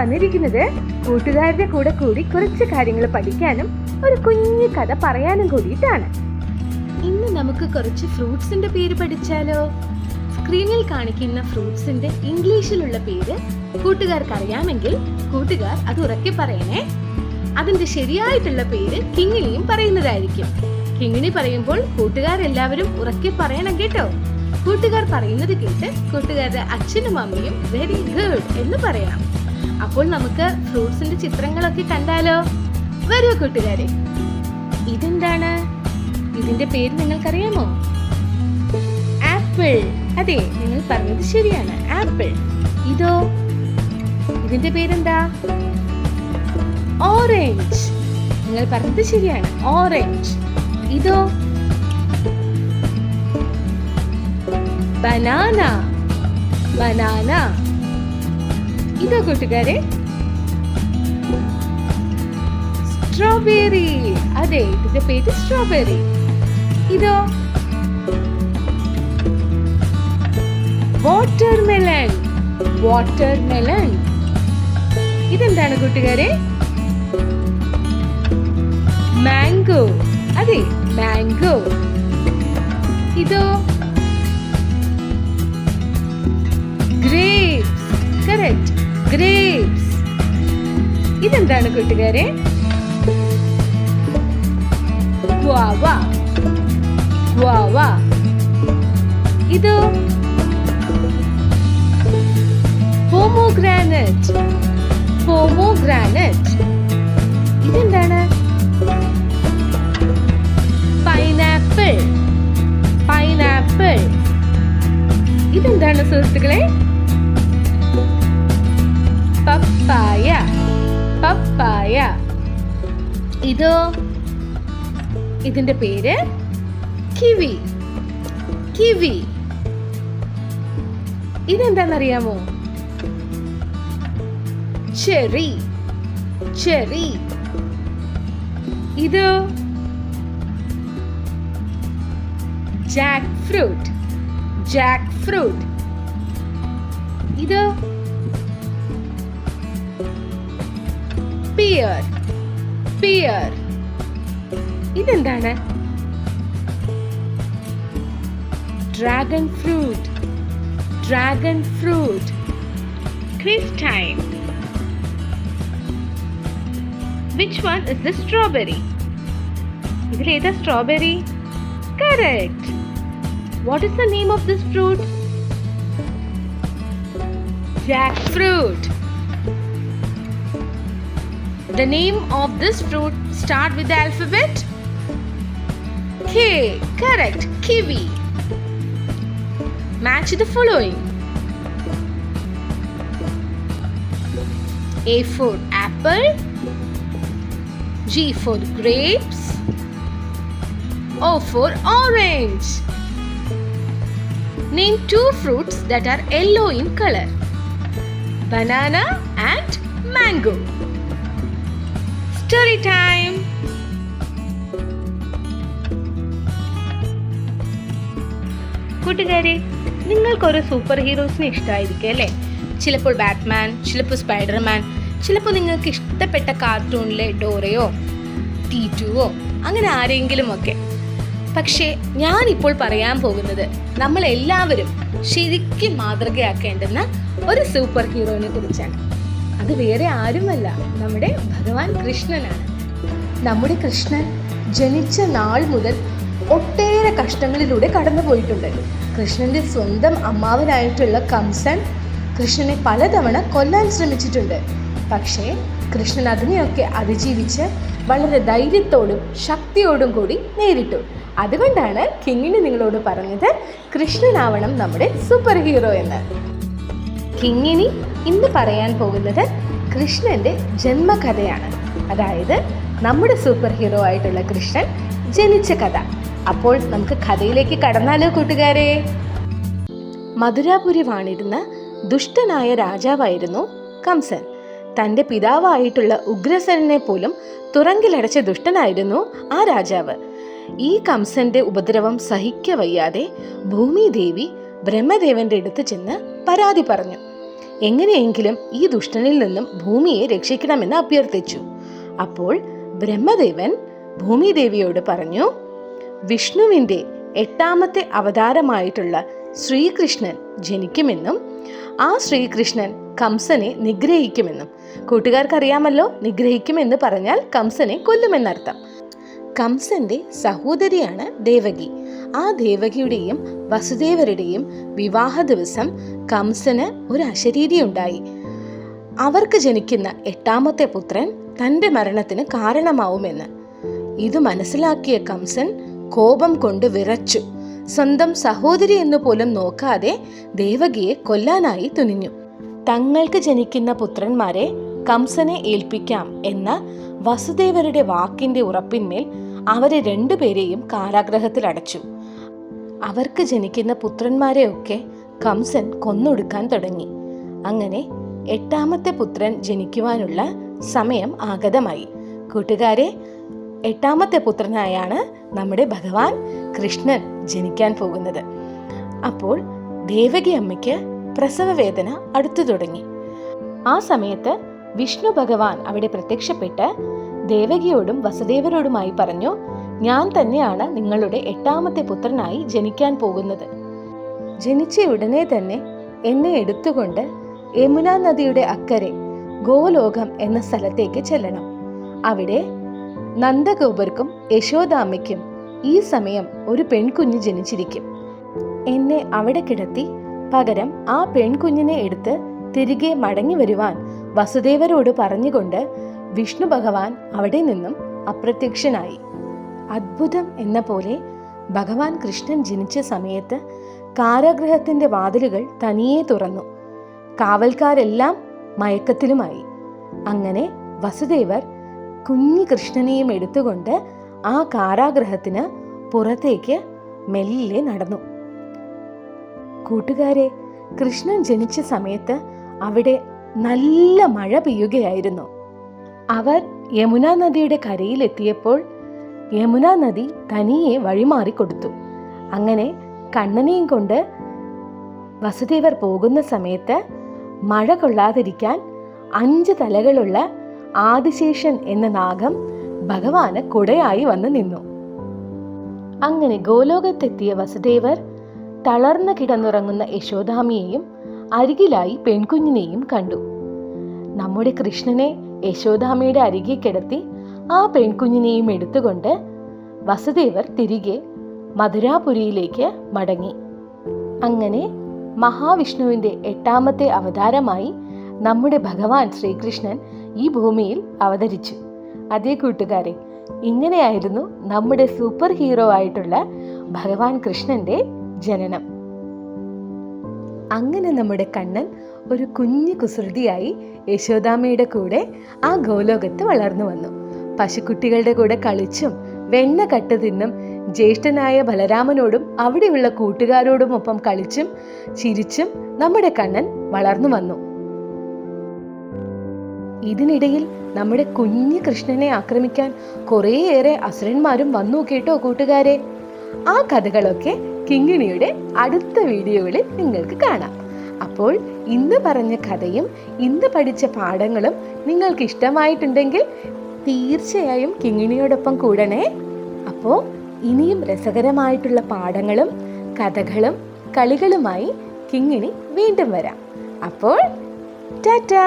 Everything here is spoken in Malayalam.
വന്നിരിക്കുന്നത് കൂട്ടുകാരുടെ കൂടെ കൂടി കുറച്ച് കാര്യങ്ങൾ പഠിക്കാനും ഒരു കുഞ്ഞു കഥ പറയാനും കൂടിയിട്ടാണ്. ഇന്ന് നമുക്ക് കുറച്ച് ഫ്രൂട്ട്സിന്റെ പേര് പഠിച്ചാലോ? സ്ക്രീനിൽ കാണിക്കുന്ന ഫ്രൂട്ട്സിന്റെ ഇംഗ്ലീഷിലുള്ള പേര് കൂട്ടുകാർക്ക് അറിയാമെങ്കിൽ കൂട്ടുകാർ അത് ഉറക്കെ പറയണേ. അതിന്റെ ശരിയായിട്ടുള്ള പേര് കിങ്ങിണിയും പറയുന്നതായിരിക്കും. കിങ്ങിണി പറയുമ്പോൾ കൂട്ടുകാരെല്ലാവരും ഉറക്കെ പറയണം കേട്ടോ. കൂട്ടുകാർ പറയുന്നത് കേട്ട് കൂട്ടുകാരുടെ അച്ഛനും അമ്മയും വെരി ഗുഡ് എന്ന് പറയണം അപ്പോൾ നമുക്ക് ഫ്രൂട്ട്സിന്റെ ചിത്രങ്ങളൊക്കെ കണ്ടാലോ? വരൂ കൂട്ടുകാരെ. ഇതെന്താണ്? ഇതിന്റെ പേര് നിങ്ങൾക്കറിയാമോ? ആപ്പിൾ. അതെ നിങ്ങൾ പറഞ്ഞത് ശരിയാണ്. ആപ്പിൾ. ഇതോ? ഇതിന്റെ പേരെന്താ? ഓറഞ്ച്. നിങ്ങൾ പറഞ്ഞത് ശരിയാണ്. ഓറഞ്ച്. ഇതോ? ബനാന. ബനാന. ഇതോ കൂട്ടുകാരെ. സ്ട്രോബെറി അതെ ഇതിന്റെ പേര് സ്ട്രോബെറി ഇതോ? വാട്ടർമെലൺ വാട്ടർമെലൺ ഇതെന്താണ് കൂട്ടുകാരെ? മാംഗോ അതെ മാംഗോ ഇതോ? ഗ്രേപ്സ് കറക്റ്റ് ഗ്രേപ്സ് ഇതെന്താണ് കൂട്ടുകാരെ? ഇത്? പോമോഗ്രാനറ്റ് പോമോഗ്രാനറ്റ് ഇതെന്താണ്? പൈനാപ്പിൾ പൈനാപ്പിൾ ഇതെന്താണ് സുഹൃത്തുക്കളെ? പപ്പായ പപ്പായ ഇതോ? ഇതിന്റെ പേര്? കിവി. കിവി. ഇതെന്താണെന്നറിയാമോ? ചെറി. ചെറി. ഇത്? ജാക്ക് ഫ്രൂട്ട് ജാക്ക് ഫ്രൂട്ട് ഇത്? പിയർ പിയർ ഇതെന്താണ് dragon fruit dragon fruit Christine which one is the strawberry ഇതിലേതാ strawberry correct what is the name of this fruit jackfruit the name of this fruit start with the alphabet K. Correct. Kiwi. Match the following. A for apple. G for grapes. O for orange. Name two fruits that are yellow in color. Banana and mango. Story time. കൂട്ടുകാരെ നിങ്ങൾക്കൊരു സൂപ്പർ ഹീറോസിനെ ഇഷ്ടമായിരിക്കും അല്ലേ? ചിലപ്പോൾ ബാറ്റ്മാൻ ചിലപ്പോൾ സ്പൈഡർമാൻ ചിലപ്പോൾ നിങ്ങൾക്ക് ഇഷ്ടപ്പെട്ട കാർട്ടൂണിലെ ഡോറയോ ടീറ്റുവോ അങ്ങനെ ആരെങ്കിലും ഒക്കെ പക്ഷേ ഞാനിപ്പോൾ പറയാൻ പോകുന്നത് നമ്മൾ എല്ലാവരും ശരിക്കും മാതൃകയാക്കേണ്ടുന്ന ഒരു സൂപ്പർ ഹീറോയിനെ കുറിച്ചാണ്. അത് വേറെ ആരുമല്ല. നമ്മുടെ ഭഗവാൻ കൃഷ്ണനാണ്. നമ്മുടെ കൃഷ്ണൻ ജനിച്ച നാൾ മുതൽ ഒട്ടേറെ കഷ്ടങ്ങളിലൂടെ കടന്നു പോയിട്ടുണ്ട്. കൃഷ്ണന്റെ സ്വന്തം അമ്മാവനായിട്ടുള്ള കംസൻ കൃഷ്ണനെ പലതവണ കൊല്ലാൻ ശ്രമിച്ചിട്ടുണ്ട്. പക്ഷേ കൃഷ്ണൻ അതിനെയൊക്കെ അതിജീവിച്ച് വളരെ ധൈര്യത്തോടും ശക്തിയോടും കൂടി നേരിട്ടു. അതുകൊണ്ടാണ് കിങ്ങിണി നിങ്ങളോട് പറഞ്ഞത് കൃഷ്ണനാവണം നമ്മുടെ സൂപ്പർ ഹീറോ എന്ന്. കിങ്ങിണി ഇന്ന് പറയാൻ പോകുന്നത് കൃഷ്ണന്റെ ജന്മകഥയാണ്. അതായത് നമ്മുടെ സൂപ്പർ ഹീറോ ആയിട്ടുള്ള കൃഷ്ണൻ ജനിച്ച കഥ. അപ്പോൾ നമുക്ക് കഥയിലേക്ക് കടന്നാലോ കൂട്ടുകാരെ? മധുരാപുരി വാണിരുന്ന ദുഷ്ടനായ രാജാവായിരുന്നു കംസൻ. തന്റെ പിതാവായിട്ടുള്ള ഉഗ്രസനെ പോലും തുറങ്കിലടച്ച ദുഷ്ടനായിരുന്നു ആ രാജാവ്. ഈ കംസന്റെ ഉപദ്രവം സഹിക്കവയ്യാതെ ഭൂമിദേവി ബ്രഹ്മദേവന്റെ അടുത്ത് ചെന്ന് പരാതി പറഞ്ഞു. എങ്ങനെയെങ്കിലും ഈ ദുഷ്ടനിൽ നിന്നും ഭൂമിയെ രക്ഷിക്കണമെന്ന് അഭ്യർത്ഥിച്ചു. അപ്പോൾ ബ്രഹ്മദേവൻ ഭൂമിദേവിയോട് പറഞ്ഞു വിഷ്ണുവിന്റെ എട്ടാമത്തെ അവതാരമായിട്ടുള്ള ശ്രീകൃഷ്ണൻ ജനിക്കുമെന്നും ആ ശ്രീകൃഷ്ണൻ കംസനെ നിഗ്രഹിക്കുമെന്നും കൂട്ടുകാർക്കറിയാമല്ലോ നിഗ്രഹിക്കുമെന്ന് പറഞ്ഞാൽ കംസനെ കൊല്ലുമെന്നർത്ഥം. കംസന്റെ സഹോദരിയാണ് ദേവകി. ആ ദേവകിയുടെയും വസുദേവരുടെയും വിവാഹ ദിവസം കംസന് ഒരു അശരീരി ഉണ്ടായി. അവർക്ക് ജനിക്കുന്ന എട്ടാമത്തെ പുത്രൻ തന്റെ മരണത്തിന് കാരണമാവുമെന്ന്. ഇത് മനസ്സിലാക്കിയ കംസൻ കോപം കൊണ്ട് വിറച്ചു. സ്വന്തം സഹോദരി എന്ന് പോലും നോക്കാതെ ദേവകിയെ കൊല്ലാനായി തുനിഞ്ഞു. തങ്ങൾക്ക് ജനിക്കുന്ന പുത്രന്മാരെ കംസനെ ഏൽപ്പിക്കാം എന്ന വസുദേവരുടെ വാക്കിന്റെ ഉറപ്പിന്മേൽ അവരെ രണ്ടുപേരെയും കാരാഗ്രഹത്തിൽ അടച്ചു അവർക്ക് ജനിക്കുന്ന പുത്രന്മാരെയൊക്കെ കംസൻ കൊന്നൊടുക്കാൻ തുടങ്ങി. അങ്ങനെ എട്ടാമത്തെ പുത്രൻ ജനിക്കുവാനുള്ള സമയം ആഗതമായി. കൂട്ടുകാരെ എട്ടാമത്തെ പുത്രനായാണ് നമ്മുടെ ഭഗവാൻ കൃഷ്ണൻ ജനിക്കാൻ പോകുന്നത്. അപ്പോൾ ദേവകി അമ്മയ്ക്ക് പ്രസവ വേദന അടുത്തു തുടങ്ങി. ആ സമയത്ത് വിഷ്ണു ഭഗവാൻ അവിടെ പ്രത്യക്ഷപ്പെട്ട് ദേവകിയോടും വസുദേവരോടുമായി പറഞ്ഞു ഞാൻ തന്നെയാണ് നിങ്ങളുടെ എട്ടാമത്തെ പുത്രനായി ജനിക്കാൻ പോകുന്നത്. ജനിച്ച ഉടനെ തന്നെ എന്നെ എടുത്തുകൊണ്ട് യമുന നദിയുടെ അക്കരെ ഗോലോകം എന്ന സ്ഥലത്തേക്ക് ചെല്ലണം. അവിടെ നന്ദഗോപർക്കും യശോദാമയ്ക്കും ഈ സമയം ഒരു പെൺകുഞ്ഞ് ജനിച്ചിരിക്കും. എന്നെ അവിടെ കിടത്തി പകരം ആ പെൺകുഞ്ഞിനെ എടുത്ത് തിരികെ മടങ്ങി വരുവാൻ വസുദേവരോട് പറഞ്ഞുകൊണ്ട് വിഷ്ണു ഭഗവാൻ അവിടെ നിന്നും അപ്രത്യക്ഷനായി. അത്ഭുതം എന്ന പോലെ ഭഗവാൻ കൃഷ്ണൻ ജനിച്ച സമയത്ത് കാരാഗ്രഹത്തിന്റെ വാതിലുകൾ തനിയെ തുറന്നു. കാവൽക്കാരെല്ലാം മയക്കത്തിലുമായി. അങ്ങനെ വസുദേവർ കുഞ്ഞു കൃഷ്ണനെയും എടുത്തുകൊണ്ട് ആ കാരാഗ്രഹത്തിന് പുറത്തേക്ക് മെല്ലെ നടന്നു. കൂട്ടുകാരെ കൃഷ്ണൻ ജനിച്ച സമയത്ത് അവിടെ നല്ല മഴ പെയ്യുകയായിരുന്നു. അവർ യമുനാ നദിയുടെ കരയിലെത്തിയപ്പോൾ യമുന നദി തനിയെ വഴിമാറിക്കൊടുത്തു അങ്ങനെ കണ്ണനെയും കൊണ്ട് വസുദേവർ പോകുന്ന സമയത്ത് മഴ കൊള്ളാതിരിക്കാൻ അഞ്ച് തലകളുള്ള ആദിശേഷൻ എന്ന നാഗം ഭഗവാന് കുടയായി വന്ന് നിന്നു. അങ്ങനെ ഗോലോകത്തെത്തിയ വസുദേവർ തളർന്നു കിടന്നുറങ്ങുന്ന യശോദാമിയെയും അരികിലായി പെൺകുഞ്ഞിനെയും കണ്ടു. നമ്മുടെ കൃഷ്ണനെ യശോദാമയുടെ അരികെ കിടത്തി ആ പെൺകുഞ്ഞിനെയും എടുത്തുകൊണ്ട് വസുദേവർ തിരികെ മധുരാപുരിയിലേക്ക് മടങ്ങി. അങ്ങനെ മഹാവിഷ്ണുവിന്റെ എട്ടാമത്തെ അവതാരമായി നമ്മുടെ ഭഗവാൻ ശ്രീകൃഷ്ണൻ ഈ ഭൂമിയിൽ അവതരിച്ചു. അതേ കൂട്ടുകാരെ ഇങ്ങനെയായിരുന്നു നമ്മുടെ സൂപ്പർ ഹീറോ ആയിട്ടുള്ള ഭഗവാൻ കൃഷ്ണന്റെ ജനനം. അങ്ങനെ നമ്മുടെ കണ്ണൻ ഒരു കുഞ്ഞു കുസൃതിയായി യശോദാമയുടെ കൂടെ ആ ഗോലോകത്ത് വളർന്നു വന്നു. പശുക്കുട്ടികളുടെ കൂടെ കളിച്ചും വെണ്ണ കട്ട് തിന്നും ജ്യേഷ്ഠനായ ബലരാമനോടും അവിടെയുള്ള കൂട്ടുകാരോടും ഒപ്പം കളിച്ചും ചിരിച്ചും നമ്മുടെ കണ്ണൻ വളർന്നു വന്നു. ഇതിനിടയിൽ നമ്മുടെ കുഞ്ഞു കൃഷ്ണനെ ആക്രമിക്കാൻ കുറേയേറെ അസുരന്മാരും വന്നു കേട്ടോ കൂട്ടുകാരെ. ആ കഥകളൊക്കെ കിങ്ങിണിയുടെ അടുത്ത വീഡിയോകളിൽ നിങ്ങൾക്ക് കാണാം. അപ്പോൾ ഇന്ന് പറഞ്ഞ കഥയും ഇന്ന് പഠിച്ച പാഠങ്ങളും നിങ്ങൾക്ക് ഇഷ്ടമായിട്ടുണ്ടെങ്കിൽ തീർച്ചയായും കിങ്ങിണിയോടൊപ്പം കൂടണേ. അപ്പോൾ ഇനിയും രസകരമായിട്ടുള്ള പാഠങ്ങളും കഥകളും കളികളുമായി കിങ്ങിണി വീണ്ടും വരാം. അപ്പോൾ ടാറ്റാ!